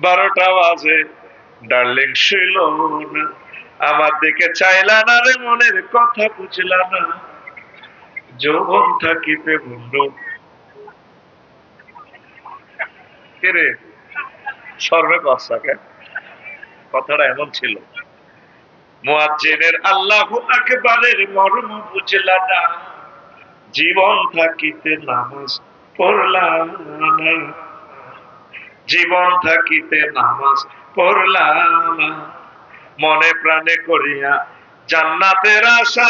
বারোটা বাজে। ডার্লিং শুইল না। আমার দিকে চাইলা না রে, মনের কথা বুঝলা না। যৌবন থাকিতে বন্ধু। কে সর্বে কথাটা এমন ছিল। মুয়াজ্জিনের মর্ম বুঝলা না। জীবন থাকিতে নামাজ পড়লাম না। জীবন থাকিতে নামাজ পড়লাম। মনে প্রাণে করিয়া জান্নাতের আশা।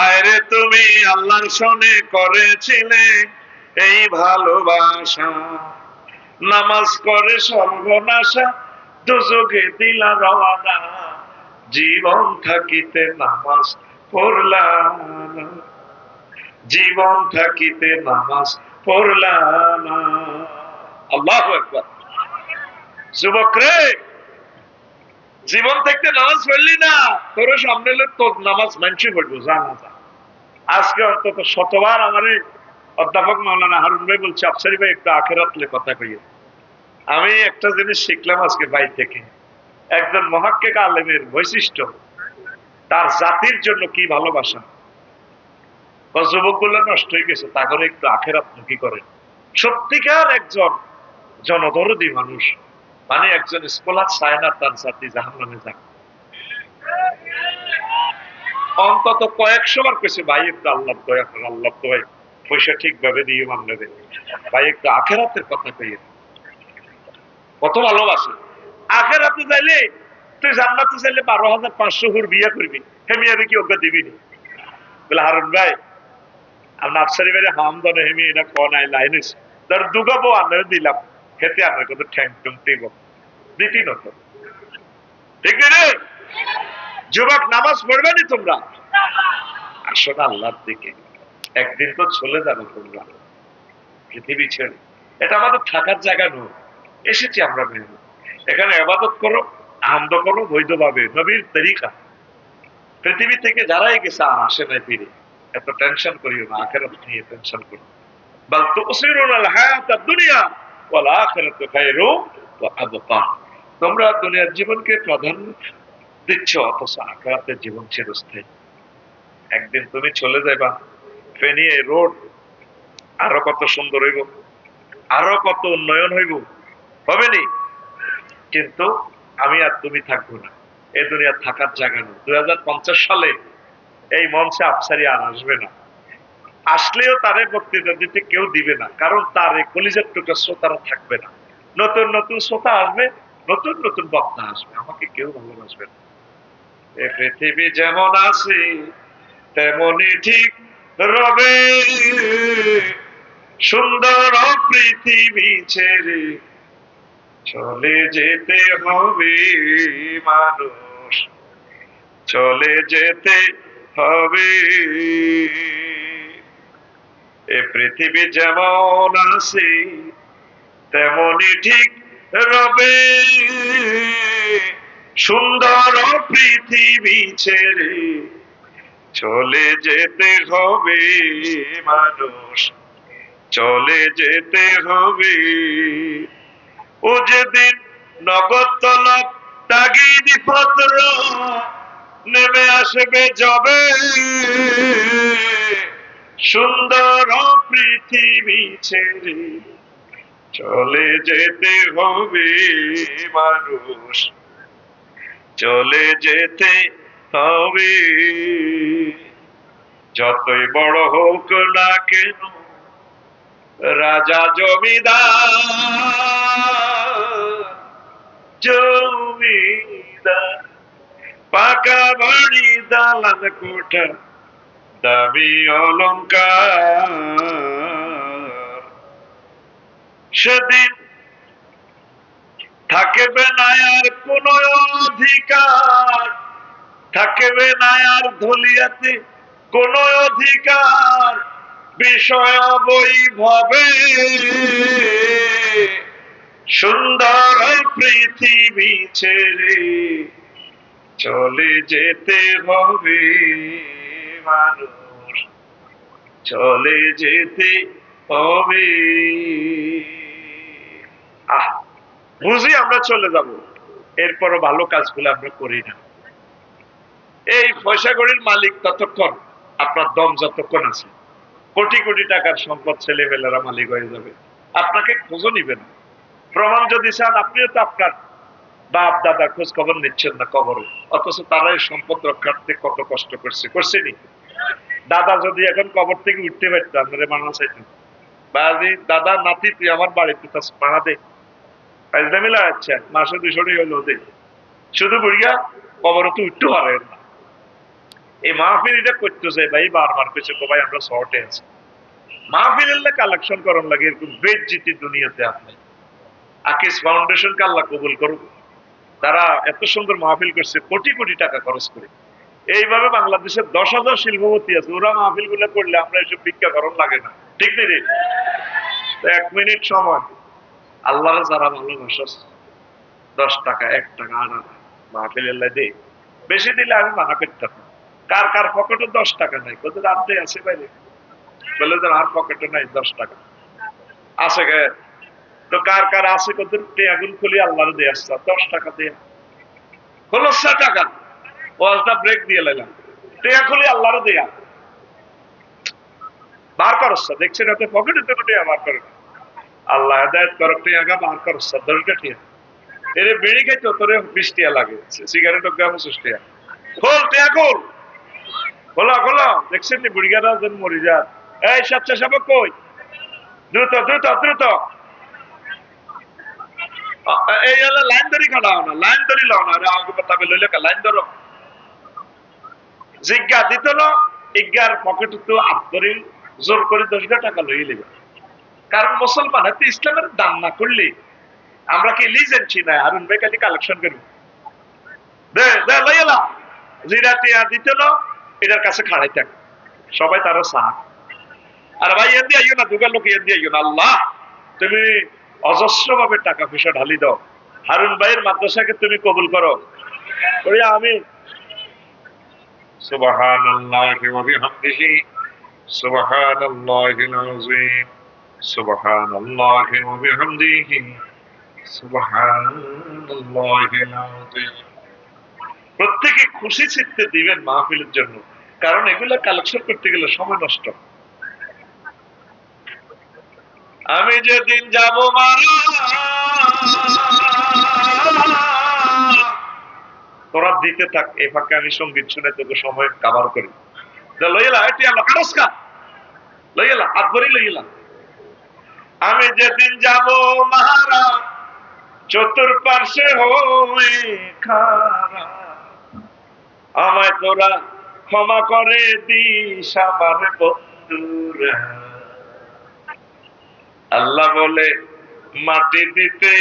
হায়রে তুমি আল্লাহর সনে করেছিলে এই ভালোবাসা। নামাজ করে সর্বনাশা দুযোগে দিলা রওয়ানা। জীবন থাকিতে নামাজ পড়লাম। জীবন থাকিতে নামাজ পড়লাম। আল্লাহু আকবার। যুবক রে, জীবন থাকতে নামাজ পড়লি না, তোর সামনে তোর নামাজ মানছি পড়ব জানা যা। আজকে অন্তত শতবার আমার অধ্যাপক মাওলানা হারুন ভাই বলছে, আফসারি ভাই, একটু আখেরাতলে কথা কইয়ে। আমি একটা জিনিস শিখলাম আজকে ভাই থেকে। একজন মহাক্কেক আলেমের বৈশিষ্ট্য, তার জাতির জন্য কি ভালোবাসা। যুবকগুলো নষ্ট হয়ে গেছে তা করে একটু আখেরাত কি করে। সত্যিকার একজন জনদরদি মানুষ। মানে একজন স্কলার চায় না তার জাতি জাহান নামে যাক। অন্তত কয়েকশো বার কেছে ভাই, একটু আল্লাহ দয়া করে আল্লাহ ভাই পয়সা ঠিকভাবে দিয়ে মানলে দেবে ভাই, একটু আখেরাতের কথা কইয়ে কত ভালোবাসে। আখেরাতে যাইলে, তুই জান্নাতে চাইলে বারো হাজার পাঁচশো হুর বিয়ে করবি। হেমি আমি কি ওকে দিবি বলে, হারুন ভাই আমরা আফসারি বাইরে হাম দনে হেমি এটা কনাই লাইন ধর দুগাবো আনারে দিলাম। খেতে আনার কত ঠ্যাং টুং টিব দিতি নত ঠিক রে? যুবক, নামাজ পড়বে নি তোমরা? আসো না আল্লাহর দিকে। একদিন তো চলে যাবে তোমরা। পৃথিবী ছেড়ে। এটা আমাদের থাকার জায়গা নয়। এসেছি আমরা মেহনত এখানে আবাদত করো, আনন্দ করো, বৈধভাবে। নবীর তরিকা। পৃথিবী থেকে যারাই গেছে, আর আসে নাই ফিরে। এত টেনশন করিও না। আখেরাত নিয়ে টেনশন করো। বল হায়াত দুনিয়া তোমরা দুনিয়ার জীবনকে প্রাধান্য দিচ্ছ, অথচ আখেরাতের জীবন চিরস্থায়ী। একদিন তুমি চলে যাবা ফেনী এই রোড, আরও কত সুন্দর হইব, আরও কত উন্নয়ন হইব, হবে নি? কিন্তু আমি আর তুমি থাকব না। এই দুনিয়া থাকার জায়গা নেই দুই সালে এই মঞ্চে আফসারি আর আসবে না। আসলেও তারে বক্তৃতা দিতে কেউ দিবে না, কারণ তার এই কলিজার টুকরা শ্রোতারা থাকবে না। নতুন নতুন শ্রোতা আসবে, নতুন নতুন বক্তা আসবে, আমাকে কেউ ভালোবাসবে না। এ পৃথিবী যেমন আছে তেমনই ঠিক রবে। সুন্দর পৃথিবী ছেড়ে চলে যেতে হবে মানুষ, চলে যেতে হবে। এ পৃথিবী যেমন আছে তেমনই ঠিক রবে। সুন্দর পৃথিবী ছেড়ে চলে যেতে হবে মানুষ। চলে যেতে হবে। ও যেদিন নগদ তলব পত্র নেমে আসবে যবে। সুন্দর পৃথিবী ছেড়ে চলে যেতে হবে মানুষ। চলে যেতে হবে। যতই বড় হোক না কেন, রাজা জমিদার পাকা বাড়ি দালান কোঠা দামি অলঙ্কার সেদিন থাকবে না আর কোন অধিকার। থাকবে না আর ধলিয়াতে কোন অধিকার। বিষয় বৈভবে সুন্দর পৃথিবী ছেড়ে চলে যেতে হবে। মানুষ। চলে যেতে হবে। আহ, বুঝি আমরা চলে যাব। এরপরও ভালো কাজগুলো আমরা করি না। এই পয়সা কড়ির মালিক ততক্ষণ, আপনার দম যতক্ষণ আছে। কোটি কোটি টাকার সম্পদ ছেলেমেয়েরা মালিক হয়ে যাবে। আপনাকে খোঁজও নিবে না। প্রমাণ যদি চান, আপনিও তো আপনার বাপ দাদা খোঁজ খবর নিচ্ছেন না কবরে। অথচ তারা এই সম্পদ রক্ষার্থে কত কষ্ট করছে। করছেনি দাদা যদি এখন কবর থেকে উঠতে পারতো মানা বাজি, দাদা, নাতি, তুই আমার বাড়িতে তাস দে। মিলা মাসে দে। শুধু বুড়িয়া কবর তো উঠতে পারে না। এই মাহফিল এটা করতেছে ভাই, বারবার পেছে ভাই, আমরা শর্টে আছি। কালেকশন করার লাগে, এরকম বেদ জিতি দুনিয়াতে আপনি। আকিস ফাউন্ডেশন কে আল্লাহ কবুল করুক? তারা এত সুন্দর মাহফিল করছে, কোটি কোটি টাকা খরচ করে। এইভাবে বাংলাদেশের দশ হাজার শিল্পপতি আছে, ওরা মাহফিলগুলো করলে আমরা এসব ভিক্ষাকরণ লাগে না। ঠিক নেই এক মিনিট সময়। আল্লাহ যারা ভালোবাসস দশ টাকা, এক টাকা আনা মাহফিল আল্লাহ দে বেশি দিলে আমি মানা না। কার কার পকেটে দশ টাকা নাই? কত রাত্রে আছে বাইরে? বলে আর পকেটে নাই দশ টাকা। আছে তো কার কার আছে কত টেয়াগুন খুলি আল্লাহর দিয়ে দশ টাকা দিয়ে। হলো টাকা। ওয়াজটা ব্রেক দিয়ে লাইলাম। টেয়া খুলি আল্লাহর দেয়া। বার করস দেখছেন এত পকেটে তো টেয়া বার করে। আল্লাহ হেদায়ত করো টেয়াগা বার করস টিয়া। তোরে বিশ টিয়া লাগে। সিগারেট গা পঁচিশ টিয়া। খোল, টেয়া খোল। খোলা খোলা। দেখছেন বুড়িগারা যেন মরি যা এই সাচ্চা সাবক কই? দ্রুত দ্রুত দ্রুত। জিজ্ঞা ইজ্ঞার পকেট তো জোর করে দশ টাকা লই কারণ মুসলমান হাতে ইসলামের দান না করলে আমরা কি লিজেন্ড ছি না হারুন ভাই খালি কালেকশন করব দে দে দিত এটার কাছে খাড়াই থাক সবাই তারা সাহ আর ভাই এন দিয়ে আইও না দুগার লোক এন দিয়ে আইও না আল্লাহ তুমি অজস্র ভাবে টাকা পয়সা ঢালি দাও হারুন ভাইয়ের মাদ্রাসাকে তুমি কবুল করো ওই আমি سبحان الله وبحمده سبحان الله العظيم سبحان الله وبحمده سبحان الله العظيم প্রত্যেকে খুশি চিত্তে দিবেন মাহফিলের জন্য কারণ এগুলা কালেকশন করতে গেলে সময় নষ্ট আমি যেদিন যাব মারা। তোরা দিতে থাক, এ ফাঁকে আমি সংগীত শুনে তোকে সময় কাবার করি। লইলা, এটি আলো কারস্কা লইলা আদবরি লইলা। আমি যেদিন যাব মাহারা চতুর্পার্শ্বে হয়ে খারা। আমায় তোরা ক্ষমা করে দিস, আমার বন্ধুরা। আল্লাহ বলে, মাটি দিতে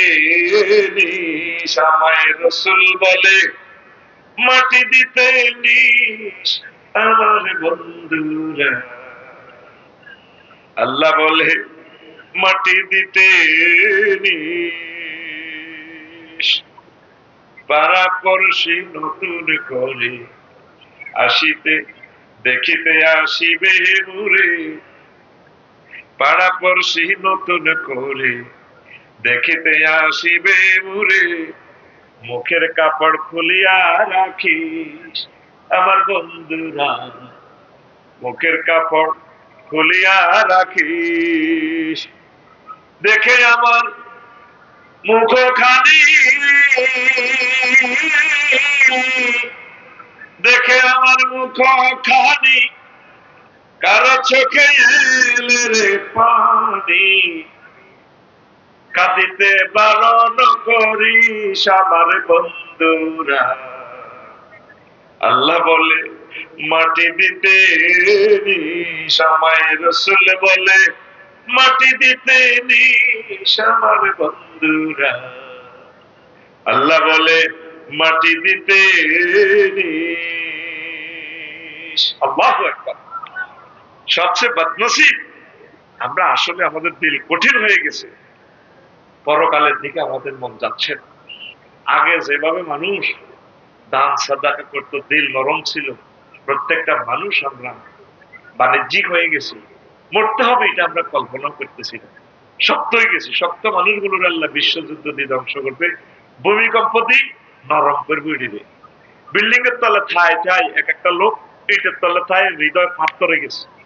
আমায় রসুল বলে, মাটি দিতে আমার বন্ধুরা। আল্লাহ বলে, মাটি দিতে পড়শি নতুন করে, আসিতে দেখিতে আসিবে মুরে পাড়া পড়শি নতুন করে দেখিতে আসিবে মুরে মুখের কাপড় খুলিয়া রাখিস আমার বন্ধুরা। মুখের কাপড় খুলিয়া রাখিস, দেখে আমার মুখখানি। দেখে আমার মুখখানি কারও চোখে পানি, কাঁদিতে বারণ করিস আমার বন্ধুরা। আল্লাহ বলে, মাটি দিতে নিস আমায় রসুল বলে, মাটি দিতে নিস আমার বন্ধুরা। আল্লাহ বলে, মাটি দিতে নিস। আল্লাহ একবার সবচেয়ে বদনসিব, আমরা আসলে আমাদের দিল কঠিন হয়ে গেছে। পরকালের দিকে আমাদের মন যাচ্ছে না। আগে যেভাবে মানুষ দান, সাদাকা করতো, দিল নরম ছিল, প্রত্যেকটা মানুষ আমরা বাণিজ্যিক হয়ে গেছি। মরতে হবে এটা আমরা কল্পনা করতেছি না। শক্ত হয়ে গেছে। শক্ত মানুষগুলোর আল্লাহ বিশ্বযুদ্ধ দিয়ে ধ্বংস করবে। ভূমিকম্প দিয়ে নরম করবে উঠিবে বিল্ডিং এর তলে থায় থায় এক একটা লোক, ইটের তলে থায় হৃদয় ফাঁপ করে গেছে।